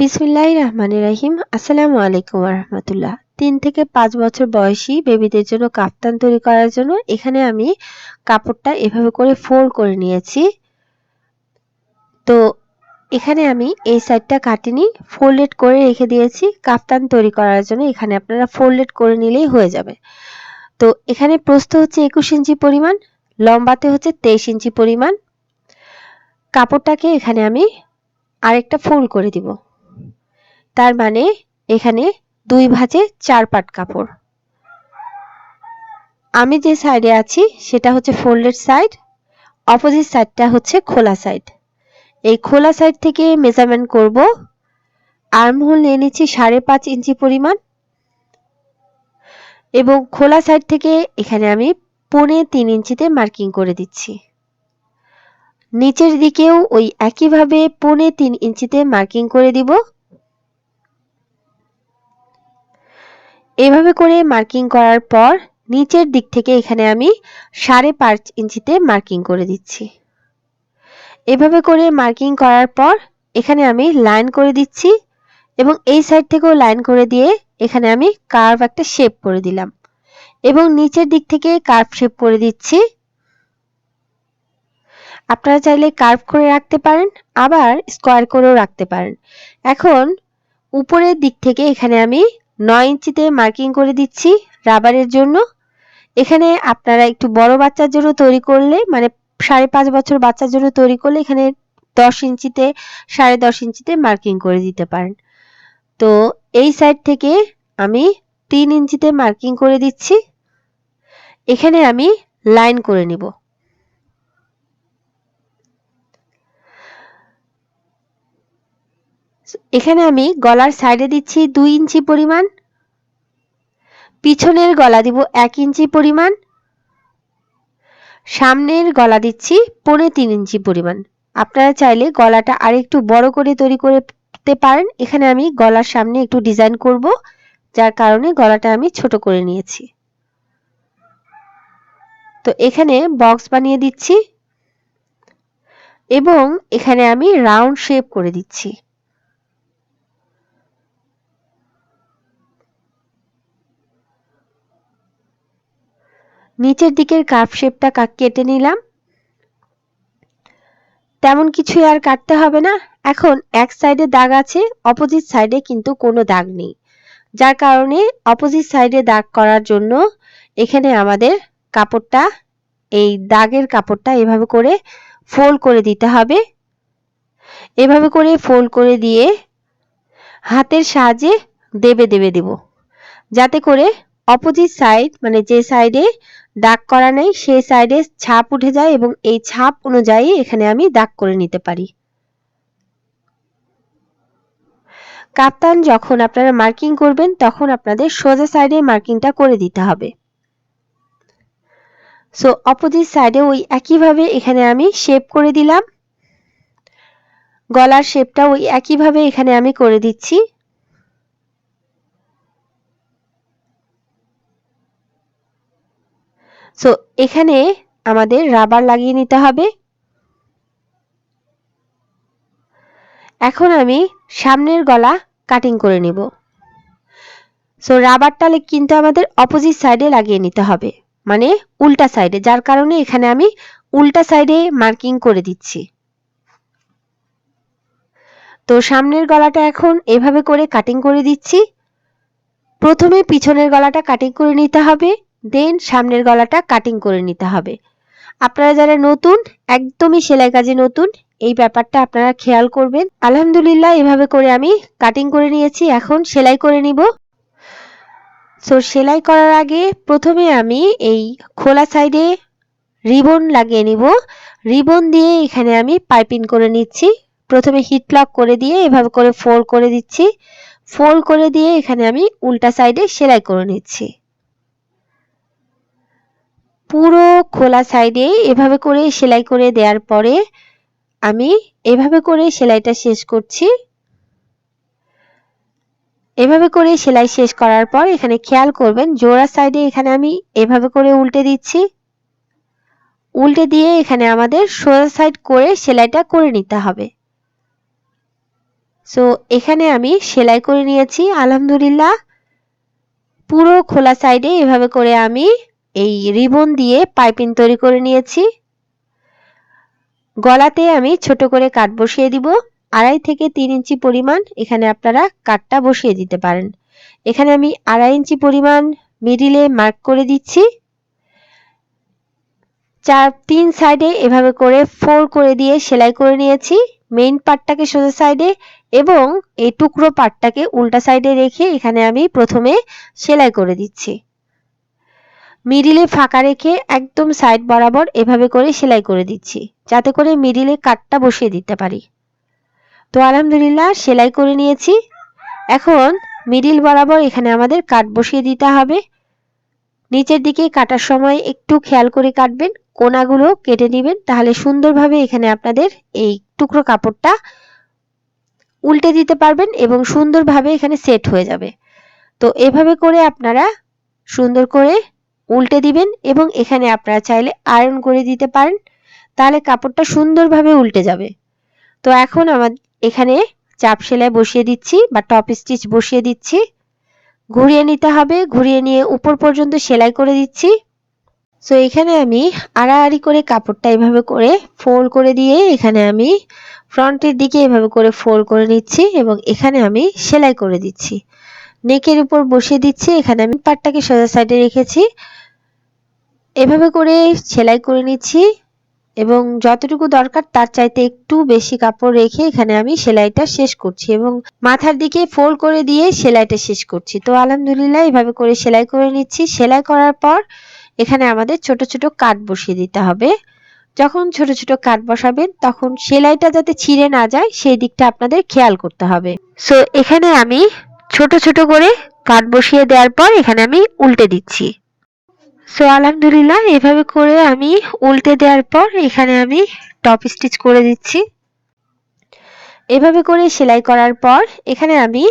বিসমিল্লাহির রহমানির রহিম। আসসালামু আলাইকুম রহমতুল্লাহ। তিন থেকে পাঁচ বছর বয়সী বেবিদের জন্য কাপ্তান তৈরি করার জন্য এখানে আমি কাপড়টা এভাবে করে ফোল্ড করে নিয়েছি। তো এখানে আমি এই সাইডটা কাটিনি ফোল্ডেড করে রেখে দিয়েছি। কাপ্তান তৈরি করার জন্য এখানে আপনারা ফোল্ডেড করে নিলেই হয়ে যাবে। তো এখানে প্রস্থ হচ্ছে একুশ ইঞ্চি পরিমাণ, লম্বাতে হচ্ছে তেইশ ইঞ্চি পরিমাণ। কাপড়টাকে এখানে আমি আরেকটা ফোল্ড করে দিব। তার মানে এখানে দুই ভাঁজে চার পাট কাপড়। আমি যে সাইডে আছি, সেটা হচ্ছে ফোল্ডেড সাইড অপোজিট সাইডটা হচ্ছে খোলা সাইড এই খোলা সাইড থেকে মেজারমেন্ট করব। আর্মহোল নিয়ে নিচ্ছি সাড়ে পাঁচ ইঞ্চি পরিমাণ। এবং খোলা সাইড থেকে এখানে আমি পৌনে তিন ইঞ্চিতে মার্কিং করে দিচ্ছি। নিচের দিকেও ওই একইভাবে পৌনে তিন ইঞ্চিতে মার্কিং করে দিব। এভাবে করে মার্কিং করার পর নিচের দিক থেকে এখানে আমি সাড়ে পাঁচ ইঞ্চিতে মার্কিং করে দিচ্ছি। এভাবে করে মার্কিং করার পর এখানে আমি লাইন করে দিচ্ছি এবং এই সাইড থেকেও লাইন করে দিয়ে এখানে আমি কার্ভ একটা শেপ করে দিলাম এবং নিচের দিক থেকে কার্ভ শেপ করে দিচ্ছি। আপনারা চাইলে কার্ভ করে রাখতে পারেন, আবার স্কোয়ার করেও রাখতে পারেন। এখন উপরের দিক থেকে এখানে আমি নয় ইঞ্চিতে মার্কিং করে দিচ্ছি রাবারের জন্য। এখানে আপনারা একটু বড় বাচ্চার জন্য তৈরি করলে মানে সাড়ে পাঁচ বছর বাচ্চার জন্য তৈরি করলে এখানে দশ ইঞ্চিতে, সাড়ে দশ ইঞ্চিতে মার্কিং করে দিতে পারেন। তো এই সাইড থেকে আমি তিন ইঞ্চিতে মার্কিং করে দিচ্ছি। এখানে আমি লাইন করে নিব। এখানে আমি গলার সাইডে দিচ্ছি দুই ইঞ্চি পরিমাণ। পিছনের গলা দিব এক ইঞ্চি পরিমাণ। সামনের গলা দিচ্ছি পৌনে তিন ইঞ্চি পরিমাণ। আপনারা চাইলে গলাটা আরেকটু বড় করে তৈরি করতে পারেন। এখানে আমি গলার সামনে একটু ডিজাইন করব, যার কারণে গলাটা আমি ছোট করে নিয়েছি। তো এখানে বক্স বানিয়ে দিচ্ছি এবং এখানে আমি রাউন্ড শেপ করে দিচ্ছি। নিচের দিকের কার্ভ শেপটা কেটে নিলাম। তেমন কিছুই আর কাটতে হবে না। এখন এক সাইডে দাগ আছে অপোজিট সাইডে কিন্তু কোনো দাগ নেই। যার কারণে অপোজিট সাইডে দাগ করার জন্য এখানে আমাদের কাপড়টা, এই দাগের কাপড়টা এভাবে করে ফোল্ড করে দিতে হবে। এভাবে করে ফোল্ড করে দিয়ে হাতের সাহায্যে দেবে দেবে দেব। যাতে করে অপোজিট সাইড মানে যে সাইডে দাগ করা নেই, সেই সাইডে ছাপ উঠে যায় এবং এই ছাপ অনুযায়ী এখানে আমি দাগ করে নিতে পারি। কাপ্তান, যখন আপনারা মার্কিং করবেন, তখন আপনাদের সোজা সাইডে মার্কিংটা করে দিতে হবে। সো অপোজিট সাইডে ওই একইভাবে এখানে আমি শেপ করে দিলাম। গলার শেপটা ওই একইভাবে এখানে আমি করে দিচ্ছি। সো এখানে আমাদের রাবার লাগিয়ে নিতে হবে। এখন আমি সামনের গলা কাটিং করে নিব। সো রাবারটা কিন্তু আমাদের অপোজিট সাইডে লাগিয়ে নিতে হবে। মানে উল্টা সাইডে যার কারণে এখানে আমি উল্টা সাইডে মার্কিং করে দিচ্ছি। তো, সামনের গলাটা এখন এভাবে করে কাটিং করে দিচ্ছি। প্রথমে পিছনের গলাটা কাটিং করে নিতে হবে। দেন সামনের গলাটা কাটিং করে নিতে হবে। আপনারা যারা নতুন, একদমই সেলাই কাজে নতুন, এই ব্যাপারটা আপনারা খেয়াল করবেন। আলহামদুলিল্লাহ, এভাবে করে আমি কাটিং করে নিয়েছি, এখন সেলাই করে নিব। সো সেলাই করার আগে প্রথমে আমি এই খোলা সাইডে রিবন লাগিয়ে নিব। রিবন দিয়ে এখানে আমি পাইপিং করে নিচ্ছি। প্রথমে হিট লক করে দিয়ে এভাবে করে ফোল্ড করে দিচ্ছি। ফোল্ড করে দিয়ে এখানে আমি উল্টা সাইডে সেলাই করে নিচ্ছি। পুরো খোলা সাইডে এভাবে করে সেলাই করে দেওয়ার পরে আমি এভাবে করে সেলাইটা শেষ করছি। এভাবে করে সেলাই শেষ করার পর এখানে খেয়াল করবেন, জোড়া সাইডে এখানে আমি এভাবে করে উল্টে দিচ্ছি। উল্টে দিয়ে এখানে আমাদের সোজা সাইড করে সেলাইটা করে নিতে হবে। সো এখানে আমি সেলাই করে নিয়েছি, আলহামদুলিল্লাহ। পুরো খোলা সাইডে এভাবে করে আমি এই রিবন দিয়ে পাইপিং তৈরি করে নিয়েছি। গলাতে আমি ছোট করে কাট বসিয়ে দিব। আড়াই থেকে তিন ইঞ্চি পরিমাণ এখানে আপনারা কাটটা বসিয়ে দিতে পারেন। এখানে আমি আড়াই ইঞ্চি পরিমাণ মিডিলে মার্ক করে দিচ্ছি। চার, তিন সাইডে এভাবে করে ফোর করে দিয়ে সেলাই করে নিয়েছি। মেইন পার্টটাকে সোজা সাইডে এবং এই টুকরো পার্টটাকে উল্টা সাইডে রেখে এখানে আমি প্রথমে সেলাই করে দিচ্ছি। মিডিলে ফাঁকা রেখে একদম সাইড বরাবর এভাবে করে সেলাই করে দিচ্ছি, যাতে করে মিডিলে কাটটা বসিয়ে দিতে পারি। তো আলহামদুলিল্লাহ সেলাই করে নিয়েছি। এখন মিডিল বরাবর এখানে আমাদের কাট বসিয়ে দিতে হবে। নিচের দিকে কাটার সময় একটু খেয়াল করে কাটবেন, কোনাগুলো কেটে নেবেন, তাহলে সুন্দরভাবে এখানে আপনাদের এই টুকরো কাপড়টা উল্টে দিতে পারবেন এবং সুন্দরভাবে এখানে সেট হয়ে যাবে। তো এভাবে করে আপনারা সুন্দর করে উল্টে দিবেন এবং এখানে আপনারা চাইলে আয়রন করে দিতে পারেন। তাহলে কাপড়টা সুন্দরভাবে উল্টে যাবে। তো এখন আমার এখানে চাপ সেলাই বসিয়ে দিচ্ছি বা টপ স্টিচ বসিয়ে দিচ্ছি। ঘুরিয়ে নিতে হবে, ঘুরিয়ে নিয়ে উপর পর্যন্ত সেলাই করে দিচ্ছি। সো এখানে আমি আড়াআড়ি করে কাপড়টা এভাবে করে ফোল্ড করে দিয়ে এখানে আমি ফ্রন্টের দিকে এভাবে করে ফোল্ড করে নিচ্ছি এবং এখানে আমি সেলাই করে দিচ্ছি। নেকের উপর বসিয়ে দিচ্ছি, এখানে আমি পাটটাকে সোজা সাইডে রেখেছি। এভাবে করে সেলাই করে নিচ্ছি এবং যতটুকু দরকার তার চাইতে একটু বেশি কাপড় রেখে এখানে আমি সেলাইটা শেষ করছি এবং মাথার দিকে ফোল্ড করে দিয়ে সেলাইটা শেষ করছি। তো আলহামদুলিল্লাহ এভাবে করে সেলাই করে নিচ্ছি। সেলাই করার পর এখানে আমাদের ছোট ছোট কাট বসিয়ে দিতে হবে। যখন ছোট ছোট কাট বসাবেন তখন সেলাইটা যাতে ছিঁড়ে না যায় সেই দিকটা আপনাদের খেয়াল করতে হবে। সো এখানে আমি ছোট ছোট করে কাট বসিয়ে দেওয়ার পর এখানে আমি উল্টে দিচ্ছি। সো আলহামদুলিল্লাহ, এভাবে করে আমি উল্টে দেওয়ার পর এখানে আমি টপ স্টিচ করে দিচ্ছি। এভাবে করে সেলাই করার পর এখানে আমি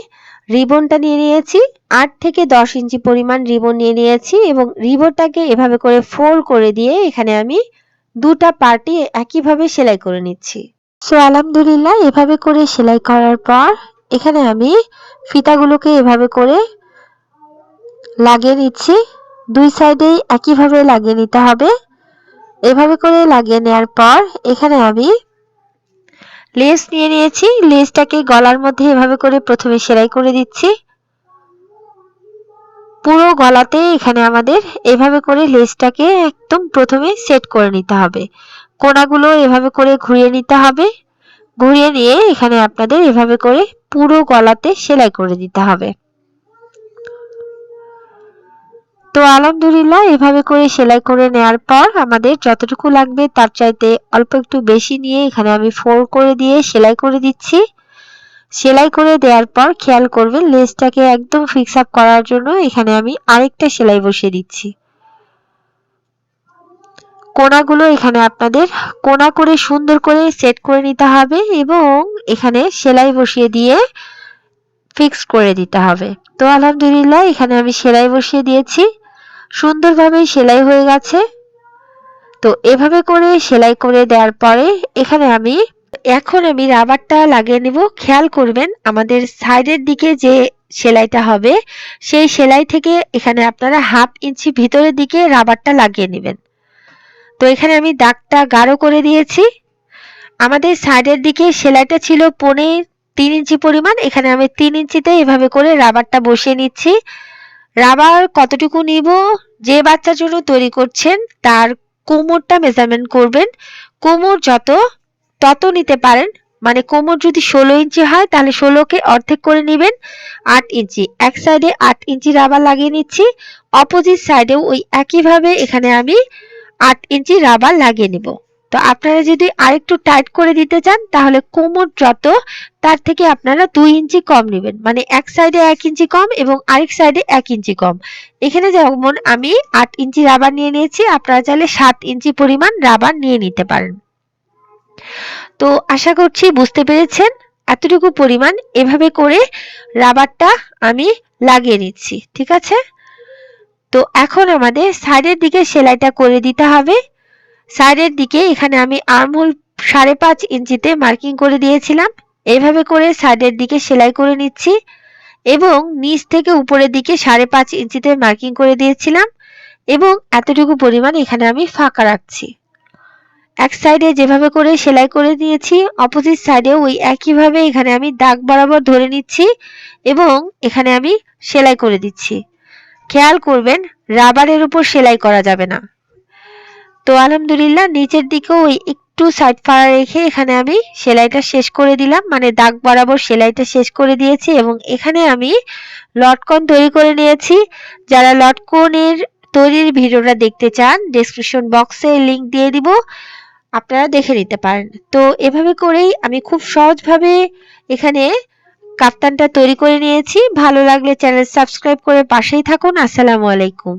রিবনটা নিয়ে নিয়েছি। আট থেকে দশ ইঞ্চি পরিমাণ রিবন নিয়ে নিয়েছি এবং রিবনটাকে এভাবে করে ফোল্ড করে দিয়ে এখানে আমি দুটা পার্টি একইভাবে সেলাই করে নিচ্ছি। সো আলহামদুলিল্লাহ, এভাবে করে সেলাই করার পর এখানে আমি ফিতাগুলোকে এভাবে করে লাগিয়ে নিচ্ছি। দুই সাইডেই একইভাবে লাগিয়ে নিতে হবে। এভাবে করে লাগিয়ে নেওয়ার পর এখানে আমি লেস নিয়ে নিয়েছি। লেসটাকে গলার মধ্যে এভাবে করে প্রথমে সেলাই করে দিচ্ছি। পুরো গলাতে এখানে আমাদের এভাবে করে লেসটাকে একদম প্রথমে সেট করে নিতে হবে। কোনাগুলো এভাবে করে ঘুরিয়ে নিতে হবে। ঘুরিয়ে নিয়ে এখানে আপনাদের এভাবে করে পুরো গলাতে সেলাই করে দিতে হবে। তো আলহামদুলিল্লাহ, এভাবে করে সেলাই করে নেওয়ার পর আমাদের যতটুকু লাগবে তার চাইতে অল্প একটু বেশি নিয়ে এখানে আমি ফোর করে দিয়ে সেলাই করে দিচ্ছি। সেলাই করে দেওয়ার পর খেয়াল করবেন লেসটাকে একদম ফিক্স আপ করার জন্য এখানে আমি আরেকটা সেলাই বসিয়ে দিচ্ছি। কোনাগুলো এখানে আপনাদের কোনা করে সুন্দর করে সেট করে নিতে হবে এবং এখানে সেলাই বসিয়ে দিয়ে ফিক্স করে দিতে হবে। তো আলহামদুলিল্লাহ, এখানে আমি সেলাই বসিয়ে দিয়েছি। সুন্দরভাবে সেলাই হয়ে গেছে। তো এভাবে করে সেলাই করে দেওয়ার পরে এখানে আমি, এখন আমি রাবারটা লাগিয়ে নেব। খেয়াল করবেন আমাদের সাইডের দিকে যে সেলাইটা হবে, সেই সেলাই থেকে এখানে আপনারা হাফ ইঞ্চি ভিতরের দিকে রাবারটা লাগিয়ে নেবেন। তো এখানে আমি দাগটা গাঢ় করে দিয়েছি। আমাদের সাইডের দিকে সেলাইটা ছিল পনে তিন ইঞ্চি পরিমাণ। এখানে আমি তিন ইঞ্চিতে এভাবে করে রাবারটা বসিয়ে নিচ্ছি। রাবার কতটুকু নিব? যে বাচ্চার জন্য তৈরি করছেন, তার কোমরটা মেজারমেন্ট করবেন। কোমর যত, তত নিতে পারেন। মানে কোমর যদি ষোলো ইঞ্চি হয়, তাহলে ষোলোকে অর্ধেক করে নেবেন। আট ইঞ্চি। এক সাইডে আট ইঞ্চি রাবার লাগিয়ে নিচ্ছি। অপোজিট সাইডেও ওই একইভাবে এখানে আমি আট ইঞ্চি রাবার লাগিয়ে নিব। তো আপনারা যদি আরেকটু টাইট করে দিতে চান, তাহলে কোমর যত, তার থেকে আপনারা দুই ইঞ্চি কম নেবেন। মানে এক সাইডে এক ইঞ্চি কম এবং আরেক সাইডে এক ইঞ্চি কম। এখানে যেমন আমি আট ইঞ্চি রাবার নিয়ে নিয়েছি, আপনারা চাইলে সাত ইঞ্চি পরিমাণ রাবার নিয়ে নিতে পারেন। তো আশা করছি বুঝতে পেরেছেন, এতটুকু পরিমাণ এভাবে করে রাবারটা আমি লাগিয়ে নিচ্ছি, ঠিক আছে? তো এখন আমাদের সাইডের দিকে সেলাইটা করে দিতে হবে। সাইডের দিকে এখানে আমি আর্মহোল সাড়ে পাঁচ ইঞ্চিতে মার্কিং করে দিয়েছিলাম। এইভাবে করে সাইডের দিকে সেলাই করে নিচ্ছি এবং নিচ থেকে উপরের দিকে সাড়ে পাঁচ ইঞ্চিতে মার্কিং করে দিয়েছিলাম এবং এতটুকু পরিমাণ এখানে আমি ফাঁকা রাখছি। এক সাইডে যেভাবে করে সেলাই করে দিয়েছি, অপোজিট সাইডে ওই একইভাবে এখানে আমি দাগ বরাবর ধরে নিচ্ছি এবং এখানে আমি সেলাই করে দিচ্ছি। খেয়াল করবেন, রাবারের উপর সেলাই করা যাবে না। তো আলহামদুলিল্লাহ, নিচের দিকেও ওই একটু সাইড ফাড়া রেখে এখানে আমি সেলাইটা শেষ করে দিলাম। মানে দাগ বরাবর সেলাইটা শেষ করে দিয়েছি এবং এখানে আমি লটকন তৈরি করে নিয়েছি। যারা লটকনের তৈরির ভিডিওটা দেখতে চান ডেসক্রিপশন বক্সে লিংক দিয়ে দিব, আপনারা দেখে নিতে পারেন। তো এভাবে করেই আমি খুব সহজভাবে এখানে কাপ্তানটা তৈরি করে নিয়েছি। ভালো লাগলে চ্যানেল সাবস্ক্রাইব করে পাশেই থাকুন। আসসালামু আলাইকুম।